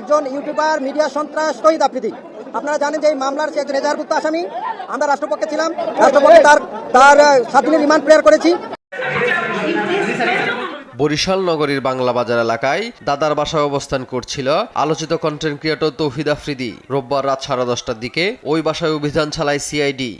একজন YouTuber, media সন্ত্রাস, শহীদ আফ্রিদি। আপনারা জানেন যে এই মামলার সে একজন এজাহারভুক্ত আসামি, আমরা রাষ্ট্রপক্ষে ছিলাম। রাষ্ট্রপক্ষে তার তার সাত দিনের রিমান্ড প্রেয়ার করেছি। বরিশাল নগরীর বাংলা বাজার এলাকায় দাদার বাসায় অবস্থান করছিল আলোচিত কন্টেন্ট ক্রিয়েটর তৌহিদ আফ্রিদি। রোববার রাত সাড়ে দশটার দিকে ওই বাসায় অভিযান চালায় সিআইডি।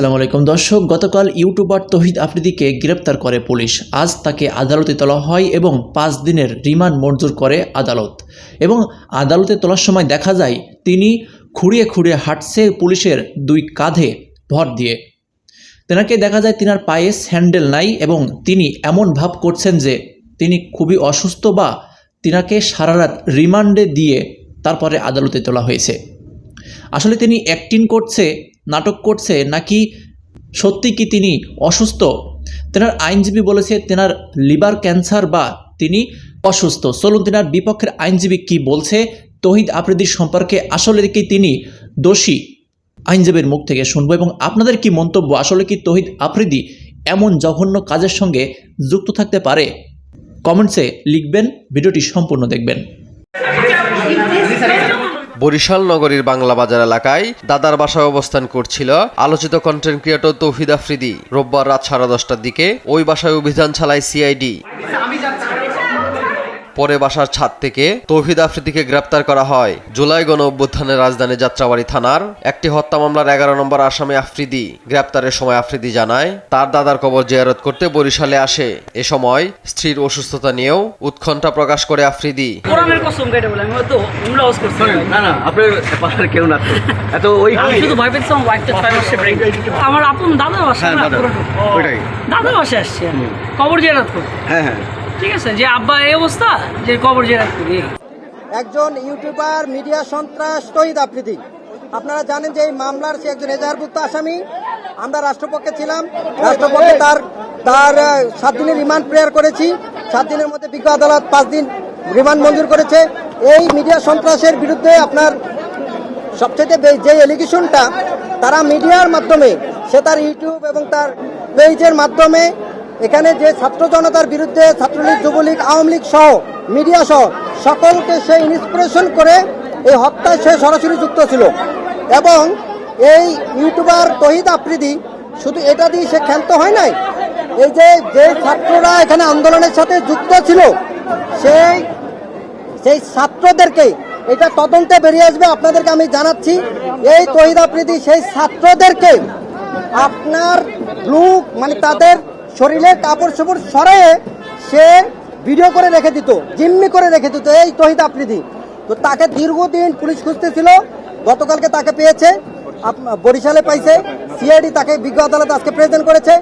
আসসালামু আলাইকুম। দর্শক, গতকাল ইউটিউবার তহিদ আফ্রিদিকে গ্রেপ্তার করে পুলিশ। আজ তাকে আদালতে তোলা হয় এবং পাঁচ দিনের রিমান্ড মঞ্জুর করে আদালত। এবং আদালতে তোলার সময় দেখা যায়, তিনি খুঁড়িয়ে খুঁড়িয়ে হাঁটছে পুলিশের দুই কাঁধে ভর দিয়ে। তেনাকে দেখা যায় তিনার পায়ে স্যান্ডেল নাই এবং তিনি এমন ভাব করছেন যে তিনি খুবই অসুস্থ বা তিনাকে সারা রাত রিমান্ডে দিয়ে তারপরে আদালতে তোলা হয়েছে। আসলে তিনি অ্যাক্টিং করছে নাটক করছে নাকি সত্যি কি তিনি অসুস্থ? তেনার আইনজীবী বলেছে তেনার লিভার ক্যান্সার বা তিনি অসুস্থ। চলুন তেনার বিপক্ষের আইনজীবী কি বলছে? তহিদ আফ্রিদির সম্পর্কে আসলে কি তিনি দোষী? আইনজীবীর মুখ থেকে শুনব এবং আপনাদের কি মন্তব্য? আসলে কি তহিদ আফ্রিদি এমন জঘন্য কাজের সঙ্গে যুক্ত থাকতে পারে? কমেন্টসে লিখবেন, ভিডিওটি সম্পূর্ণ দেখবেন। বরিশাল নগরীর বাংলা বাজার এলাকায় দাদার বাসায় অবস্থান করছিল আলোচিত কন্টেন্ট ক্রিয়েটর তৌহিদ আফ্রিদি। রোববার রাত সাড়ে দশটার দিকে ওই বাসায় অভিযান চালায় সিআইডি। পরে বাসার ছাদ থেকে তৌহিদ আফ্রিদিকে গ্রেপ্তার করা হয়। জুলাই গণ অভ্যুত্থানের রাজধানী যাত্রাবাড়ি থানার একটি হত্যা মামলার এগারো নম্বর আসামি আফ্রিদি গ্রেপ্তারের সময় আফ্রিদি জানায় তার দাদার কবর জিয়ারত করতে বরিশালে আসে। এ সময় স্ত্রীর অসুস্থতা নিয়েও উৎকণ্ঠা প্রকাশ করে আফ্রিদি। আমার আপন বাসা হ্যাঁ, দাদা। বাসায় আসছি। কবর জিয়ারাত করতে। হ্যাঁ হ্যাঁ। ঠিক আছে, যে আব্বা এই অবস্থা, যে কবর জিয়ারাত করি। একজন ইউটিউবার, মিডিয়া সন্ত্রাস, শহীদ আফ্রিদি। আপনারা জানেন যে এই মামলার সে একজন এজাহারভুক্ত আসামি। আমরা রাষ্ট্রপক্ষে ছিলাম। রাষ্ট্রপক্ষে তার তার সাত দিনের রিমান্ড প্রেয়ার করেছি। সাত দিনের মধ্যে বিজ্ঞ আদালত পাঁচ দিন রিমান্ড মঞ্জুর করেছে। এই মিডিয়া সন্ত্রাসের বিরুদ্ধে আপনার সবচেয়ে যে এলিগেশনটা তারা মিডিয়ার মাধ্যমে, সে তার ইউটিউব এবং তার পেজের মাধ্যমে এখানে যে ছাত্র জনতার বিরুদ্ধে ছাত্রলীগ, যুবলীগ, আওয়ামী লীগ সহ মিডিয়া সহ সকলকে সে ইন্সপিরেশন করে এই হত্যায় সে সরাসরি যুক্ত ছিল। এবং এই ইউটিউবার তহিদ আফ্রিদি, শুধু এটা দিয়ে সে ক্ষান্ত হয় নাই, এই যে যে ছাত্ররা এখানে আন্দোলনের সাথে যুক্ত ছিল, সেই সেই ছাত্রদেরকে এটা তদন্তে বেরিয়ে আসবে, আপনাদেরকে আমি জানাচ্ছি, এই তহিদ আফ্রিদি সেই ছাত্রদেরকে আপনার ব্লু মানে তাদের শরীরে কাপড় চোপড় সরে সে ভিডিও করে রেখে দিত, জিম্মি করে রেখে দিত, এই তহিদ আফ্রিদি। তো তাকে দীর্ঘদিন পুলিশ খুঁজতেছিল, গতকালকে তাকে পেয়েছে বরিশালে পাইছে, সিআইডি তাকে বিজ্ঞ আদালত আজকে প্রেজেন্ট করেছে।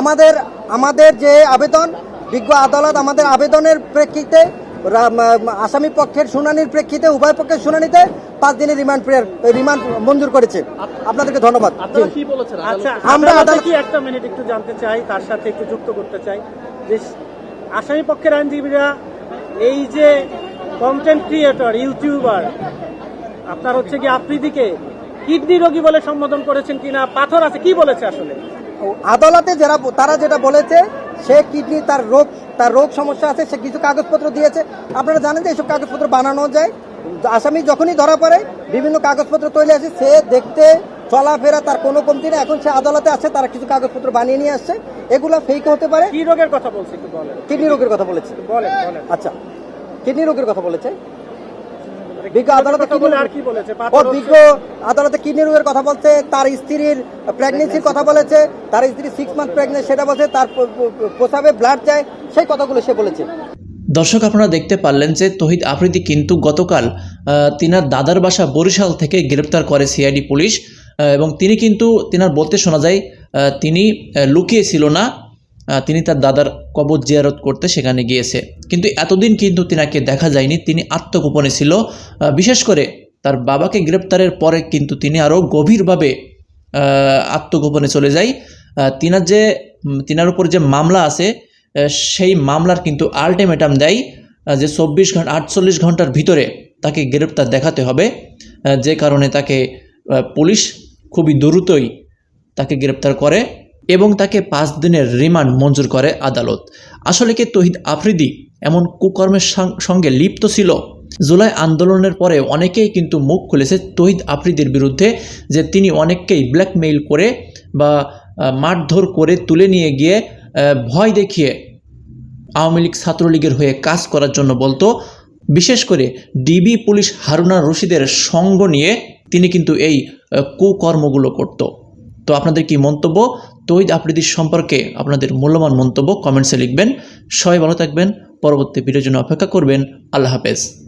আমাদের আমাদের যে আবেদন, বিজ্ঞ আদালত আমাদের আবেদনের প্রেক্ষিতে আসামি পক্ষের শুনানির প্রেক্ষিতে উভয় পক্ষের শুনানিতে পাঁচ দিনের রিমান্ড প্রেয়ার রিমান্ড মঞ্জুর করেছে। আপনাদেরকে ধন্যবাদ। আচ্ছা আমরা আদালত- কি একটা মিনিট একটু জানতে চাই তার সাথে একটু যুক্ত করতে চাই। যে আসামি পক্ষের আইনজীবীরা এই যে কন্টেন্ট ক্রিয়েটর ইউটিউবার আপনার হচ্ছে কি আফ্রিদিকে কিডনি রোগী বলে সম্বোধন করেছেন কিনা? পাথর আছে কি বলেছে আসলে? আদালতে যারা তারা যেটা বলেছে সে কিডনি তার রোগ তার রোগ সমস্যা আছে সে কিছু কাগজপত্র দিয়েছে। আপনারা জানেন যে এইসব কাগজপত্র বানানো যায়। আসামি যখনই ধরা পড়ে বিভিন্ন কাগজপত্র তৈরি আছে সে দেখতে চলাফেরা তার কোনো কমতি নেই। এখন সে আদালতে আছে তারা কিছু কাগজপত্র বানিয়ে নিয়ে আসছে। এগুলো ফেক হতে পারে। কি রোগের কথা বলছে কিডনি রোগের কথা বলেছে। আচ্ছা কিডনি রোগের কথা বলেছে। বিজ্ঞ আদালতে কি বলেছে? ও বিজ্ঞ আদালতে কিডনি রোগের কথা বলছে তার স্ত্রীর প্রেগনেন্সির কথা বলেছে তার স্ত্রী সিক্স মান্থ প্রেগনেন্ট সেটা বলছে তার প্রসাবে ব্লাড যায় সেই কথাগুলো সে বলেছে। দর্শক আপনারা দেখতে পারলেন যে তহিদ আফ্রিদি কিন্তু গতকাল আহ, তিনার দাদার বাসা বরিশাল থেকে গ্রেপ্তার করে সিআইডি পুলিশ এবং তিনি কিন্তু তিনার বলতে শোনা যায় আহ, তিনি আহ, লুকিয়ে ছিল না। তিনি তার দাদার কবর জিয়ারত করতে সেখানে গিয়েছে। কিন্তু এতদিন কিন্তু তিনাকে দেখা যায়নি, তিনি আত্মগোপনে ছিল। বিশেষ করে তার বাবাকে গ্রেপ্তারের পরে কিন্তু তিনি আরও গভীরভাবে আত্মগোপনে চলে যায়। তিনার যে তিনার উপর যে মামলা আছে সেই মামলার কিন্তু আলটিমেটাম দেয় যে চব্বিশ ঘণ্টা, আটচল্লিশ ঘণ্টার ভিতরে তাকে গ্রেপ্তার দেখাতে হবে। যে কারণে তাকে পুলিশ খুবই দ্রুতই তাকে গ্রেপ্তার করে। এবং তাকে পাঁচ দিনের রিমান্ড মঞ্জুর করে আদালত। আসলে কি তহিদ আফ্রিদি এমন কুকর্মের সঙ্গে লিপ্ত ছিল? জুলাই আন্দোলনের পরে অনেকেই কিন্তু মুখ খুলেছে তহিদ আফ্রিদির বিরুদ্ধে, যে তিনি অনেককেই ব্ল্যাকমেইল করে বা মারধর করে তুলে নিয়ে গিয়ে ভয় দেখিয়ে আওয়ামী লীগ ছাত্রলীগের হয়ে কাজ করার জন্য বলতো। বিশেষ করে ডিবি পুলিশ হারুনা রশিদের সঙ্গ নিয়ে তিনি কিন্তু এই কুকর্মগুলো করত। তো আপনাদের কি মন্তব্য? তৈদ আফ্রিদির সম্পর্কে আপনাদের মূল্যবান মন্তব্য কমেন্টসে লিখবেন। সবাই ভালো থাকবেন। পরবর্তী ভিডিওর জন্য অপেক্ষা করবেন। আল্লাহ হাফেজ।